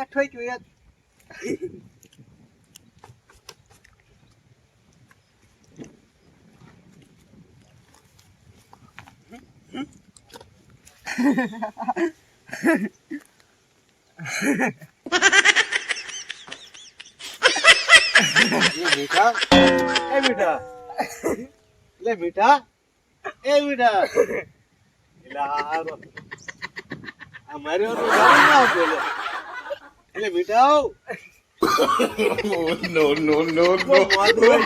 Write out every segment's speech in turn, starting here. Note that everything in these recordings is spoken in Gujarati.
એ ઠોક્યું એ મીઠા એ મીઠા લે બેટા. એ મીઠા એટલે હારો આ મારી વાત ના આવતો લે એટલે મીઠા no, no, no, no, બહુ મોડું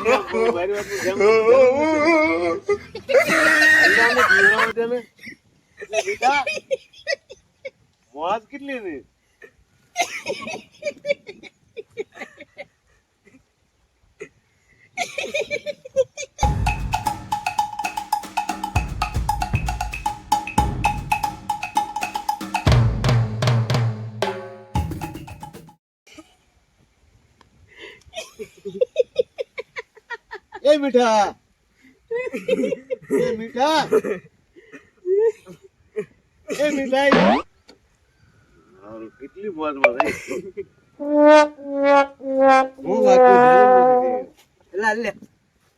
એ મીઠા. એ મીઠા. એ મીઠા કેટલી રહી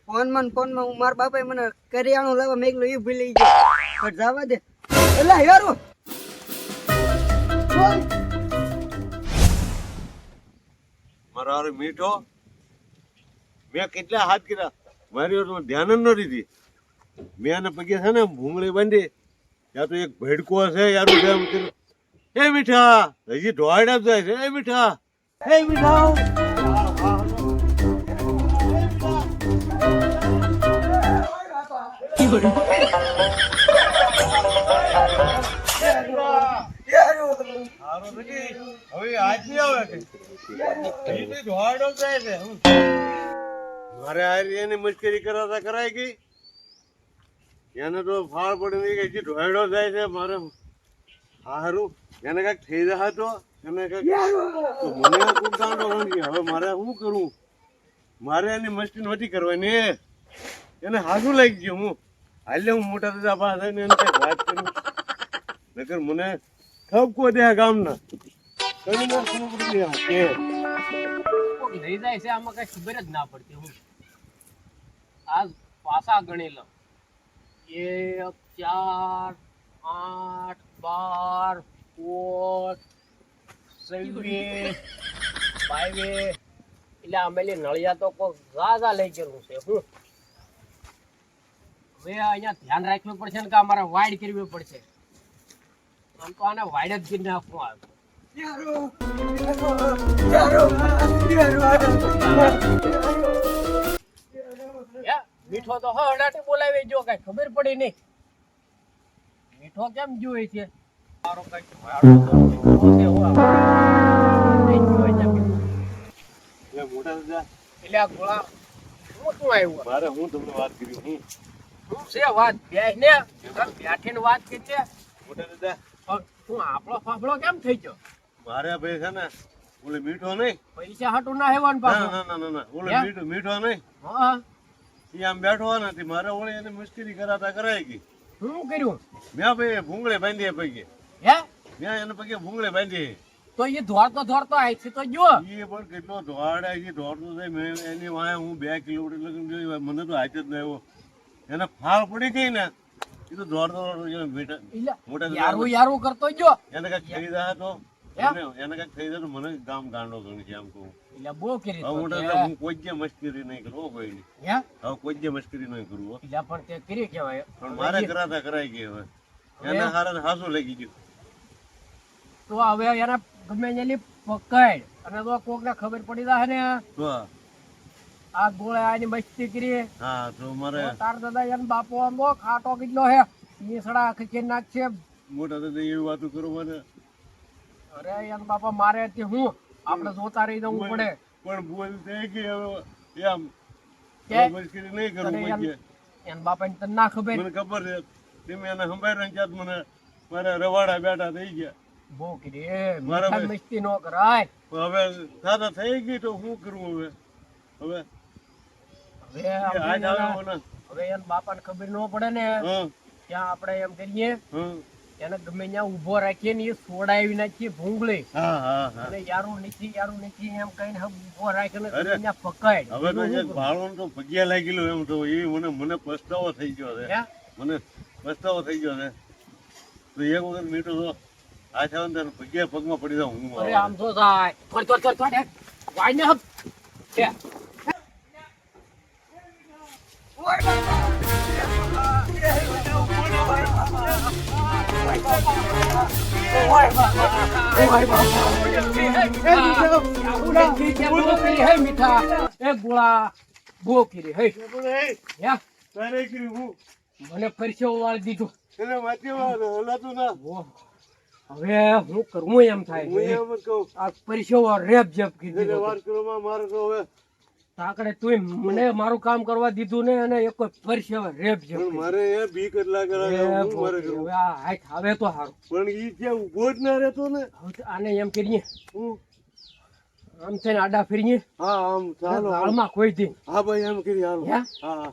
ફોનમાં ફોનમાં હું મારા બાપાએ મને કરિયાણું લાવવા મેગલું એ ભૂલી ગયો. પણ જવા દે. એલા યારો મારો મીઠો. મેં કેટલા હાથ કર્યા? મારી ધ્યાન જ ન રીતી મેં આને પગે છે ને ભૂંગળી બાંધી ત્યાં તો એક ભેડકો છે યારું એ મીઠા હજી ઢોળા જાય છે એ મીઠા એ મીઠા હવે આજ નહીં આવે કે ઢોળાડો જાય છે. મારે આ એની મશ્કરી કરાતા કરાય ગઈ. એને તો ફાળ પડી ગઈ હજી ઢોળાડો જાય છે મારે હારું. એને કાંઈક થઈ રહ્યા તો એને કાંઈક તો મને ખૂબ દાંડો હવે મારે શું કરું મારે એની મસ્તી નહોતી કરવાની. એને હાજુ લાગી ગયું હું. હાલે હું મોટા દાદા પાસે એને કંઈક વાત કરું. નકર મને ઠપકો દે ગામના. કઈ મને ખબર નહીં જાય છે આમાં કઈ ખબર જ ના પડતી હું આજ પાસા ગણી લો એક, ચાર, આઠ, બાર, પોચ સવ્વીસ બાવીસ. એટલે આમેલી નળિયા તો કોઈ ઝાઝા લઈ ગયેલું છે, હું. હવે અહીંયા ધ્યાન રાખવું પડશે ને કે અમારે વાઇડ કરવી પડશે. આમ તો આને વાઇડ જ કરી નાખવું આવે. હે? મીઠો તો હડાટી બોલાવી જો કઈ ખબર પડી નહીં. મીઠો કેમ જોઈ છે? મારો એટલે આ ગોળા શું તું આવ્યો મારે હું તમને વાત કરી હું? શું છે વાત? બેસ ને? બેઠીને વાત કરી છે? મોટા દાદા. તું આપણો ફાફડો કેમ થઈ ગયો? મારે ભાઈ છે ને ઓલે મીઠો નહીં. પૈસા હટું ના હેવાનું ના પાછું. ના ના ના ના. ઓલે મીઠો મીઠો નહીં. હા. એ આમ બેઠો નથી મારે ઓલે એને મુશ્કેલી કરાતા કરાય ગઈ. શું કર્યું? મેં ભાઈ ભૂંગળે બાંધીએ પગે. હે? મેં એને પગે ભૂંગળે બાંધી તો એ દોડતો આવી છે તો જો એ પણ કેટલો દોડે છે દોડતો થાય મેં એની વાંહે હું બે કિલોમીટર લગન જોઈ મને તો હાથ જ ન આવ્યો. એને ફાળ પડી ગઈ ને એ તો બેટા એટલે મોટા યારું યારું કરતો જો એને કઈ ખરીદા જાય તો હે? એને- એને કંઈક થઈ જાય તો મને ગામ ગાંડો ગણી છે આમ કહું. એટલે બહુ કરી હવે તો મોટા હું કોઈ જ મસ્કરી નહીં કરું કોઈ ની હવે કોઈ જ મસ્કરી નહીં કરું એટલે પણ તે કરી કહેવાય. પણ મારે કરાતા કરાઈ ગઈ હવે. એને હારે હાસું લાગી ગયું. તો હવે એને ગમે એની પકડ. અને તો કોક ને ખબર પડી જાય ને. આ ગોળે આની મસ્તી કરી. હા તો મારે તાર દાદા એને બાપો આમ બહુ ખાટો કેટલો હે નીસડા આખી નાખશે. મોટા દાદા એવી વાતો કરો મને. અરે યાર બાપા મારે તે હું આપણે જોતા રહી જવું પડે. પણ ભૂલ થઈ ગઈ હવે એમ. કે? મુશ્કેલી નહીં કરું તને એમ- પછી એને બાપા તને ના ખબર? મને ખબર છે. તમે એને સંભાળ્યા ને ત્યાં મને મારા રવાડા બેઠા થઈ ગયા. બહુ એ મારા મસ્તી નો કરાય. હવે સાદા થઈ ગઈ તો શું કરવું હવે? હવે? હવે ને. હવે એને બાપાને ખબર ન પડે ને. ત્યાં આપણે એમ કરીએ. એને ગમે ત્યાં ઊભો રાખીએ ને એ સોડાવી નાખીએ ભૂંગળી. હા હા હા. અને યારું નથી યારું નથી એમ કહીને ઊભો અરે, ગમે ત્યાં પકડ હવે તો ભાડું તો ભગ્યા લાગેલો એમ તો એ મને મને પસ્તાવો થઈ ગયો છે? મને પસ્તાવો થઈ ગયો છે. તો એક વખત મીઠું તો આ છે ને ભગ્યા પગમાં પડી જાઉં હું આમ તો થાય. વાઈને હપ મને પરસેવો વાળ દીધો હવે હું કરવું એમ થાય પરસેવો રેપ જેપ કીધી તાકડે તું મને મારું કામ કરવા દીધું ને અને એક પરસેવો રેપ છે મારે એ બીક કેટલા હું મારે હવે આ હાથ આવે તો સારું પણ ઈ જે ઊભો જ ના રહેતો ને. આને એમ કરીએ આમ થઈને આડા ફેરીએ હા આમ ચાલો. હાલમાં કોઈ દી. હા ભાઈ એમ કરી હાલો. હે? હા હા.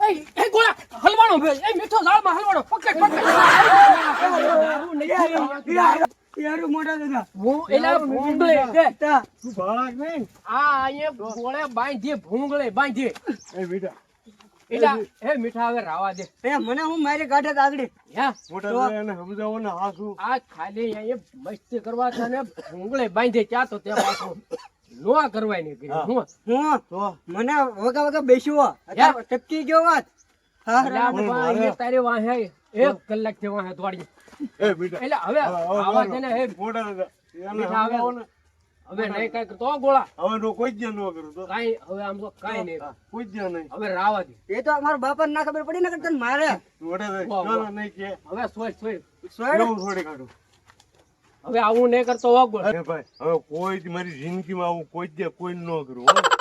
એ, એ ગોળા, હલવાણો ભે, એ મીઠો લાળમાં હલવાનો પકડ, પકડ. દારૂ નથી. યારું મોટા દાદા હું એલા ભૂંગળે છે. તું ભાળાક નહીં આ અહીંયા ગોળે બાંધીએ, ભૂંગળે બાંધીએ. એ બેટા એલા, એ મીઠા હવે રાવા દે એ મને હું મારી હે? મોટા ભાઈ એને સમજાવો ને શું આ ખાલી અહીંયા મસ્તી કરવા છે ને ભૂંગળે બાંધે ત્યાં તો ત્યાં પાછું નો કરવાય નહીં હું હું મને વગા વગા બેસ્યો ટપકી ગયો વાત હા એટલે આ બાબા અહીંયા તારી વાહે એક કલાકથી વાહે દોડી એટલે હવે આવા છે ને નહીં કઈ કરતો ગોળા. હવે તો કોઈ જ ન કરું તો. કાઈ હવે આમ તો કાઈ નહીં. કોઈ જ નહીં. હવે રાવા દે. એ તો મારા બાપા ના ખબર પડી ને કરતા મારે. નહીં કે. હવે સોય સોય. સોય એવું થોડી કાઢું. હવે આવું નહીં કરતો હો ગોળ. ભાઈ હવે કોઈ મારી મારી જિંદગીમાં આવું કોઈ જ કોઈ ન કરું હો.